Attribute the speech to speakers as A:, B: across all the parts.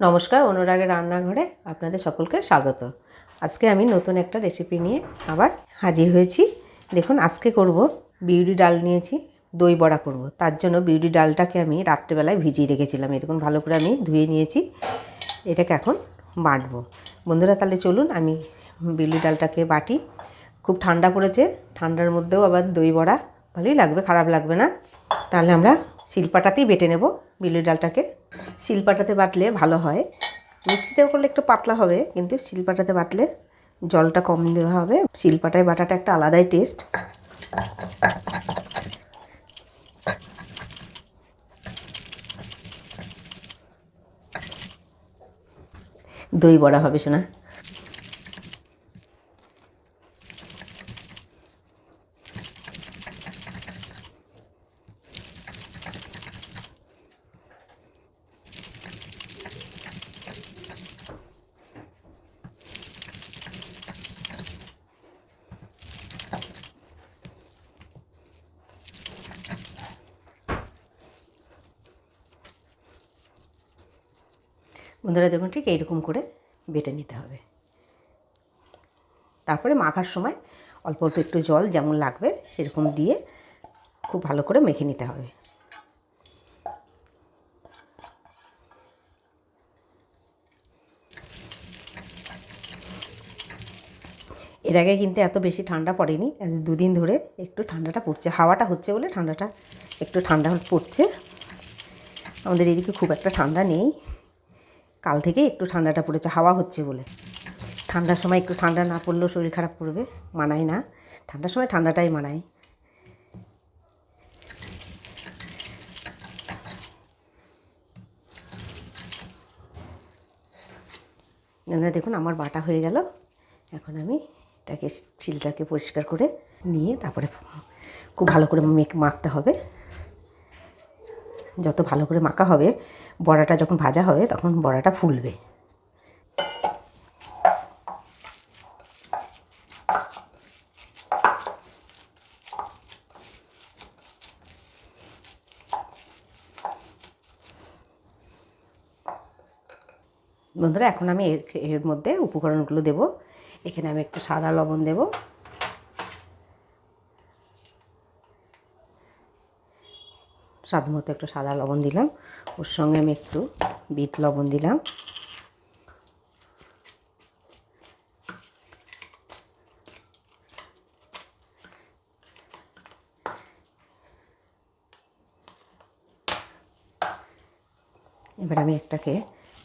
A: নমস্কার, অনুরাগের রান্নাঘরে আপনাদের সকলকে স্বাগত। আজকে আমি নতুন একটা রেসিপি নিয়ে আবার হাজির হয়েছি। দেখুন, আজকে করব বিউরি ডাল নিয়েছি, দই বড়া করব। তার জন্য বিউরি ডালটাকে আমি রাত্রেবেলায় ভিজিয়ে রেখেছিলাম। এরকম ভালো করে আমি ধুয়ে নিয়েছি, এটাকে এখন বাটবো। বন্ধুরা, তাহলে চলুন, আমি বিউরি ডালটাকে বাটি। খুব ঠান্ডা পড়েছে, ঠান্ডার মধ্যেও আবার দই বড়া, ভালোই লাগবে, খারাপ লাগবে না। তাহলে আমরা শিলপাটাতেই বেটে নেব বিউলি ডালটাকে। শিলপাটাতে বাটলে ভালো হয়। মিক্সিতে করলে একটু পাতলা হবে, কিন্তু শিলপাটাতে বাটলে জলটা কম দেওয়া হবে। শিলপাটায় বাটাটা একটা আলাদাই টেস্ট। দই বড়া হবে শোনা বন্ধুরা দেখুন ঠিক এইরকম করে বেটে নিতে হবে। তারপরে মাখার সময় অল্প অল্প একটু জল যেমন লাগবে সেরকম দিয়ে খুব ভালো করে মেখে নিতে হবে। এর আগে কিন্তু এত বেশি ঠান্ডা পড়েনি, আজ দুদিন ধরে একটু ঠান্ডাটা পড়ছে, হাওয়াটা হচ্ছে বলে ঠান্ডাটা একটু ঠান্ডা পড়ছে। আমাদের এদিকে খুব একটা ঠান্ডা নেই। কাল থেকে একটু ঠান্ডাটা পড়েছে, হাওয়া হচ্ছে বলে। ঠান্ডার সময় একটু ঠান্ডা না পড়লেও শরীর খারাপ করবে, মানায় না। ঠান্ডার সময় ঠান্ডাটাই মানায়। বন্ধুরা দেখুন, আমার বাটা হয়ে গেল। এখন আমি এটাকে, শিলটাকে পরিষ্কার করে নিয়ে তারপরে খুব ভালো করে মেক, মাখতে হবে। যত ভালো করে মাখা হবে, বড়াটা যখন ভাজা হবে তখন বড়াটা ফুলবে। বন্ধুরা, এখন আমি এর এর মধ্যে উপকরণগুলো দেব। এখানে আমি একটু সাদা লবণ দেব। স্বাদ মতো একটু সাদা লবণ দিলাম। ওর সঙ্গে আমি একটু বিট লবণ দিলাম। এবার আমি একটাকে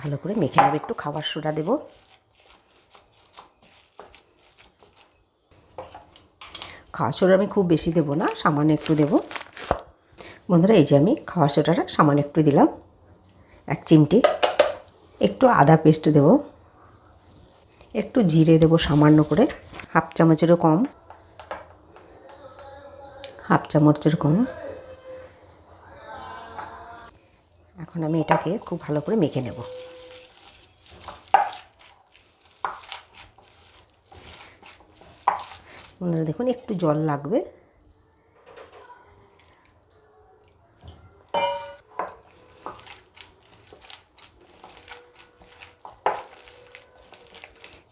A: ভালো করে মেখে নেব, একটু খাবার সোডা দেব। খাওয়ার সোডা আমি খুব বেশি দেবো না, সামান্য একটু দেবো। বন্ধুরা, এই যে আমি খাওয়া সোডাটা সামান্য একটু দিলাম। এক চিমটি। একটু আদা পেস্ট দেব। একটু জিরে দেব সামান্য করে। হাফ চামচেরও কম। হাফ চামচের কম। এখন আমি এটাকে খুব ভালো করে মেখে নেব। বন্ধুরা, দেখুন, একটু জল লাগবে।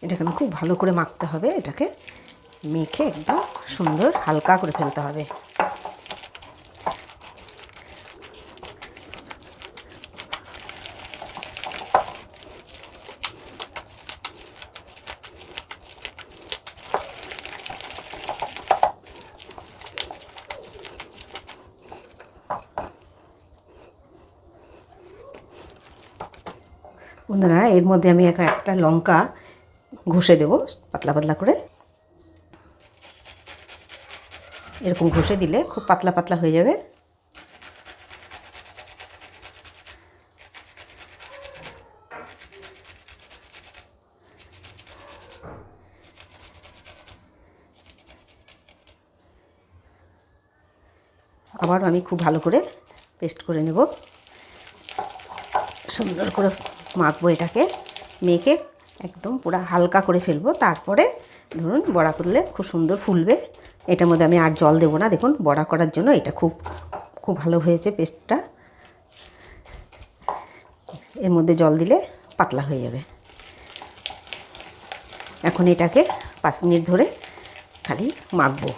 A: এটাকে আমি খুব ভালো করে মাখতে হবে। এটাকে মেখে একদম সুন্দর হালকা করে ফেলতে হবে। বন্ধুরা, এর মধ্যে আমি একটা লঙ্কা ঘষে দেব, পাতলা পাতলা করে। এরকম ঘষে দিলে খুব পাতলা পাতলা হয়ে যাবে। আবার আমি খুব ভালো করে পেস্ট করে নেব। সুন্দর করে মাখবো এটাকে, মেখে একদম পুরো হালকা করে ফেলব। তারপরে ধরুন বড়া করলে খুব সুন্দর ফুলবে। এটার মধ্যে আমি আর জল দেবো না। দেখুন বড়া করার জন্য এটা খুব খুব ভালো হয়েছে পেস্টটা এর মধ্যে জল দিলে পাতলা হয়ে যাবে। এখন এটাকে পাঁচ মিনিট ধরে খালি মাখবো।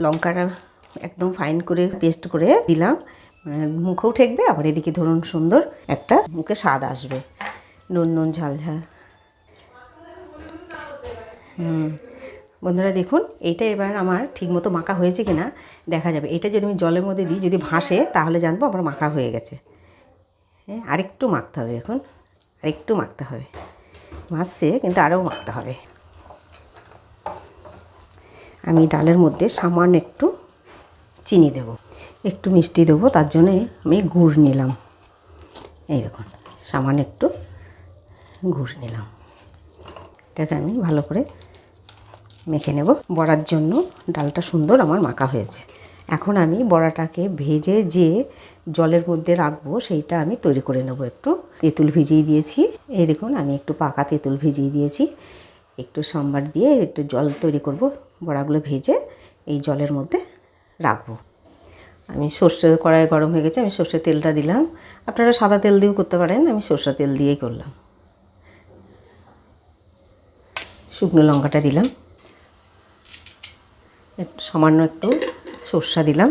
A: লঙ্কাটা একদম ফাইন করে পেস্ট করে দিলাম। মানে মুখেও ঠেকবে, আবার এদিকে ধরুন সুন্দর একটা মুখে স্বাদ আসবে। নুন নুন, ঝাল ঝাল। হুম। বন্ধুরা দেখুন, এইটা এবার আমার ঠিকমতো মাখা হয়েছে কি না দেখা যাবে। এটা যদি আমি জলের মধ্যে দিই, যদি ভাসে, তাহলে জানব আমার মাখা হয়ে গেছে। হ্যাঁ আরেকটু মাখতে হবে এখন। আরেকটু মাখতে হবে। ভাসছে, কিন্তু আরও মাখতে হবে। আমি ডালের মধ্যে সামান্য একটু চিনি দেব। একটু মিষ্টি দেবো, তার জন্যে আমি গুড় নিলাম। এই দেখুন, সামান্য একটু গুড় নিলাম। এটাকে আমি ভালো করে মেখে নেব। বড়ার জন্য ডালটা সুন্দর আমার মাখা হয়েছে। এখন আমি বড়াটাকে ভেজে যে জলের মধ্যে রাখব, সেইটা আমি তৈরি করে নেব একটু। তেঁতুল ভিজিয়ে দিয়েছি। এই দেখুন, আমি একটু পাকা তেঁতুল ভিজিয়ে দিয়েছি। একটু সাম্বার দিয়ে একটু জল তৈরি করব। বড়াগুলো ভেজে এই জলের মধ্যে রাখব। আমি সর্ষে কড়াই গরম হয়ে গেছে, আমি সর্ষের তেলটা দিলাম। আপনারা সাদা তেল দিয়েও করতে পারেন, আমি সর্ষে তেল দিয়েই করলাম। শুকনো লঙ্কাটা দিলাম। সামান্য একটু সর্ষা দিলাম।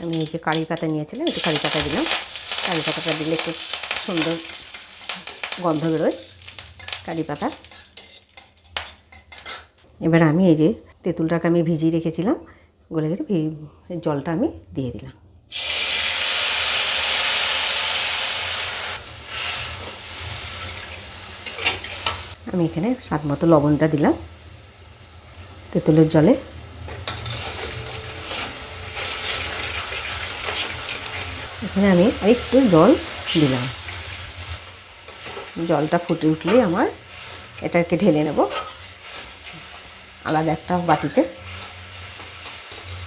A: আমি এই যে কারি পাতা নিয়েছিলাম, একটু কারি পাতা দিলাম। কারি পাতাটা দিলে একটু সুন্দর গন্ধ বেরোয় কারি পাতা এবার আমি এই যে তেঁতুলটাকে আমি ভিজিয়ে রেখেছিলাম, গলে গেছে জলটা আমি দিয়ে দিলাম। আমি এখানে স্বাদ মতো লবণটা দিলাম তেঁতুলের জলে। এখানে আমি আরেকটু জল দিলাম। জলটা ফুটে উঠলেই আমার এটাকে ঢেলে নেব। আলাদা একটা বাটিতে।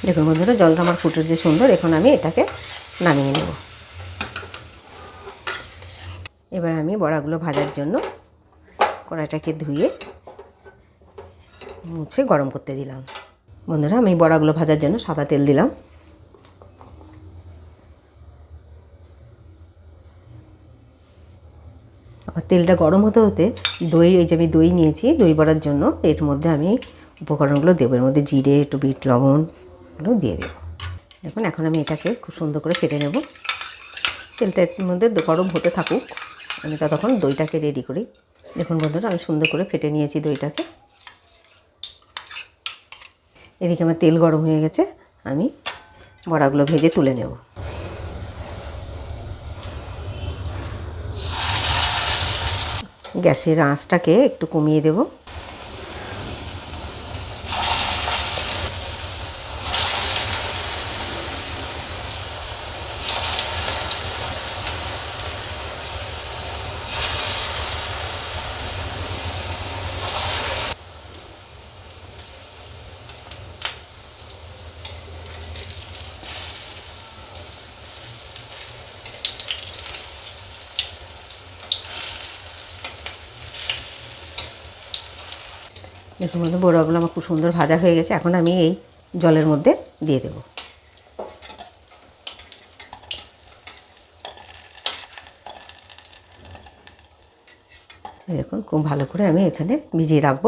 A: দেখুন বন্ধুরা, জলটা আমার ফুটেছে সুন্দর। এখন আমি এটাকে নামিয়ে নেব। এবার আমি বড়াগুলো ভাজার জন্য কড়াইটাকে ধুয়ে মুছে গরম করতে দিলাম। বন্ধুরা, আমি বড়াগুলো ভাজার জন্য সাদা তেল দিলাম। তেলটা গরম হতে হতে দই, এই যে আমি দই নিয়েছি, দই বড়ার জন্য, এর মধ্যে আমি উপকরণগুলো দেবো। এর মধ্যে জিরে, একটু বিট লবণ, এগুলো দিয়ে দেবো। দেখুন, এখন আমি এটাকে খুব সুন্দর করে ফেটে নেব। তেলটা এর মধ্যে গরম হতে থাকুক, আমি ততক্ষণ দইটাকে রেডি করি। দেখুন বন্ধুরা, আমি সুন্দর করে ফেটে নিয়েছি দইটাকে। এদিকে আমার তেল গরম হয়ে গেছে, আমি বড়াগুলো ভেজে তুলে নেব। গ্যাসের আঁচটাকে একটু কমিয়ে দেব। দেখুন বন্ধু বড়াগুলো আমার খুব সুন্দর ভাজা হয়ে গেছে। এখন আমি এই জলের মধ্যে দিয়ে দেব। দেখুন, খুব ভালো করে আমি এখানে ভিজিয়ে রাখব।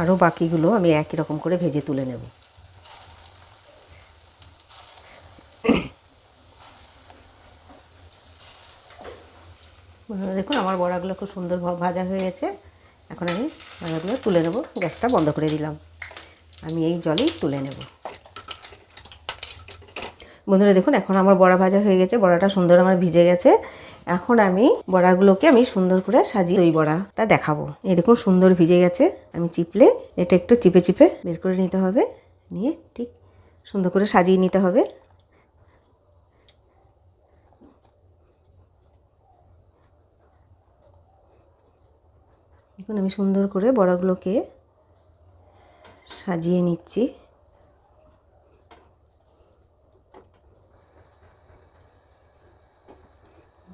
A: আরও বাকিগুলো আমি একই রকম করে ভেজে তুলে নেব। দেখুন, আমার বড়াগুলো খুব সুন্দর ভাজা হয়ে গেছে। এখন আমি বড়াগুলো তুলে নেব, গ্যাসটা বন্ধ করে দিলাম। আমি এই জলেই তুলে নেব। বন্ধুরা দেখুন, এখন আমার বড়া ভাজা হয়ে গেছে, বড়াটা সুন্দর আমার ভিজে গেছে। এখন আমি বড়াগুলোকে আমি সুন্দর করে সাজিয়ে ওই বড়াটা দেখাবো। এই দেখুন, সুন্দর ভিজে গেছে। আমি চিপলে এটা একটু চিপে চিপে বের করে নিতে হবে। নিয়ে ঠিক সুন্দর করে সাজিয়ে নিতে হবে দেখুন আমি সুন্দর করে বড়াগুলোকে সাজিয়ে নিচ্ছি।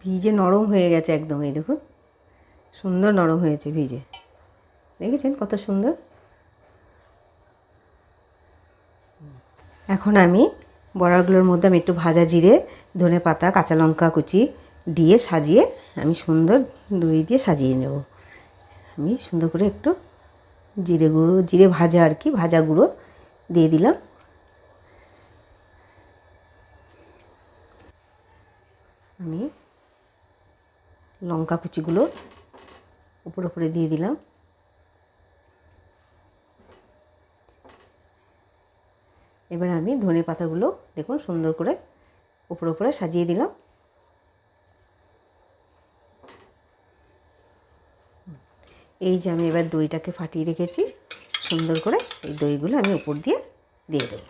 A: ভিজে নরম হয়ে গেছে একদম, এই দেখুন। সুন্দর নরম হয়েছে ভিজে। দেখেছেন কত সুন্দর? এখন আমি বড়াগুলোর মধ্যে আমি একটু ভাজা জিরে ধনে পাতা কাঁচা লঙ্কা কুচি দিয়ে সাজিয়ে আমি সুন্দর দই দিয়ে সাজিয়ে নেব। আমি সুন্দর করে একটু জিরে গুঁড়ো, জিরে ভাজা আর কি, ভাজা গুঁড়ো দিয়ে দিলাম। আমি লঙ্কা কুচিগুলো উপরে উপরে দিয়ে দিলাম। এবার আমি ধনে পাতাগুলো দেখুন সুন্দর করে উপরে উপরে সাজিয়ে দিলাম। এই যে আমি এবার দইটাকে ফাটিয়ে রেখেছি, সুন্দর করে এই দইগুলো আমি উপর দিয়ে দিয়ে দেবো।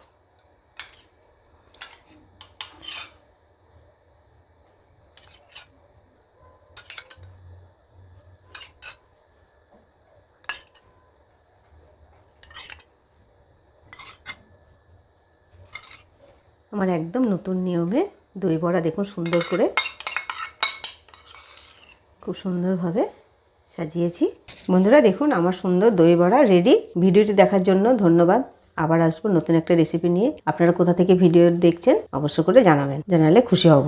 A: আমার একদম নতুন নিয়মে দই বড়া দেখুন সুন্দর করে খুব সুন্দরভাবে সাজিয়েছি। বন্ধুরা দেখুন, আমার সুন্দর দই বড়া রেডি ভিডিওটি দেখার জন্য ধন্যবাদ। আবার আসব নতুন একটা রেসিপি নিয়ে। আপনারা কোথা থেকে ভিডিও দেখছেন অবশ্য করে জানাবেন। জানালে খুশি হব।